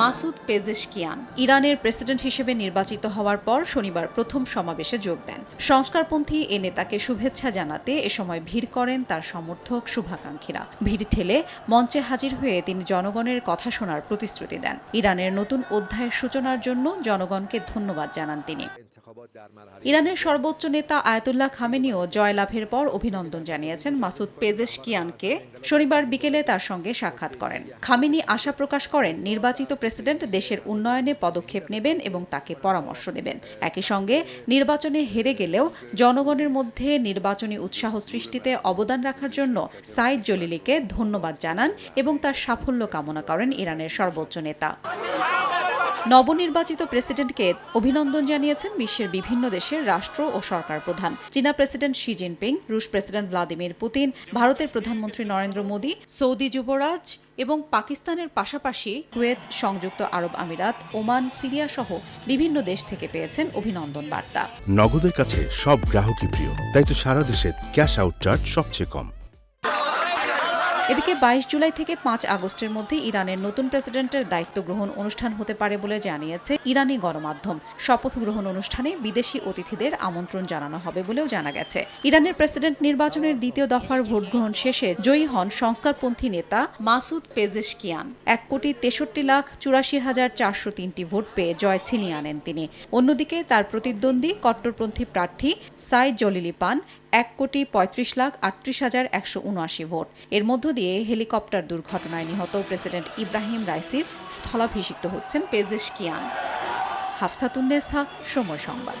Masoud Pezeshkian, ইরানের president হিসেবে নির্বাচিত হওয়ার পর শনিবার প্রথম সমাবেশে যোগ দেন। সংস্কারপন্থী এ নেতাকে শুভেচ্ছা জানাতে এ সময় ভিড় করেন তার সমর্থক শুভাকাঙ্ক্ষীরা। ভিড় ঠেলে মঞ্চে হাজির হয়ে তিনি জনগণের কথা শোনার প্রতিশ্রুতি দেন। ইরানের নতুন অধ্যায়ের সূচনার জন্য জনগণকে ধন্যবাদ জানান তিনি। ইরানের সর্বোচ্চ নেতা আয়াতুল্লাহ খামেনিও জয়লাভের পর অভিনন্দন জানিয়েছেন মাসুদ পেজেশকিয়ানকে। শনিবার বিকেলে তার সঙ্গে সাক্ষাৎ করেন। খামেনি আশা প্রকাশ করেন, নির্বাচিত প্রেসিডেন্ট দেশের উন্নয়নে পদক্ষেপ নেবেন এবং তাকে পরামর্শ দেবেন। একই সঙ্গে, নির্বাচনে হেরে গেলেও জনগণের মধ্যে নির্বাচনী উৎসাহ সৃষ্টিতে অবদান রাখার জন্য সাইদ জলিলিকে ধন্যবাদ জানান এবং তার সাফল্য কামনা করেন ইরানের সর্বোচ্চ নেতা। নবনির্বাচিত প্রেসিডেন্টকে অভিনন্দন জানিয়েছেন বিশ্বের বিভিন্ন দেশের রাষ্ট্র ও সরকার প্রধান। চীনা প্রেসিডেন্ট শি জিনপিং, রুশ প্রেসিডেন্ট ভ্লাদিমির পুতিন, ভারতের প্রধানমন্ত্রী নরেন্দ্র মোদী, সৌদি যুবরাজ এবং পাকিস্তানের পাশাপাশি কুয়েত সংযুক্ত আরব আমিরাত, ওমান, সিরিয়া সহ বিভিন্ন দেশ থেকে পেয়েছেন অভিনন্দন বার্তা। নগদের কাছে সব গ্রাহকই প্রিয়। তাই তো সারা দেশে ক্যাশ আউট চার্জ সবচেয়ে কম। এদিকে বাইশ জুলাই থেকে পাঁচ আগস্টের মধ্যে ইরানের নতুন প্রেসিডেন্টের দায়িত্ব গ্রহণ অনুষ্ঠান হতে পারে বলে জানিয়েছে ইরানি গণমাধ্যম। শপথ গ্রহণ অনুষ্ঠানে বিদেশি অতিথিদের আমন্ত্রণ জানানো হবে বলেও জানা গেছে। ইরানের প্রেসিডেন্ট নির্বাচনের দ্বিতীয় দফার ভোট গ্রহণ শেষে জয়ী হন সংস্কারপন্থী নেতা মাসুদ পেজেশকিয়ান। এক কোটি তেষট্টি লাখ চুরাশি হাজার চারশো তিনটি ভোট পেয়ে জয় ছিনিয়ে আনেন তিনি। অন্যদিকে তার প্রতিদ্বন্দ্বী কট্টরপন্থী প্রার্থী সাইদ জলিলি পান এক কোটি পঁয়ত্রিশ লাখ আটত্রিশ হাজার একশো উনআশি ভোট। এর মধ্য দিয়ে হেলিকপ্টার দুর্ঘটনায় নিহত প্রেসিডেন্ট ইব্রাহিম রাইসির স্থলাভিষিক্ত হচ্ছেন পেজেশ কিয়ান হাফসাতুন্নেসা সময় সংবাদ।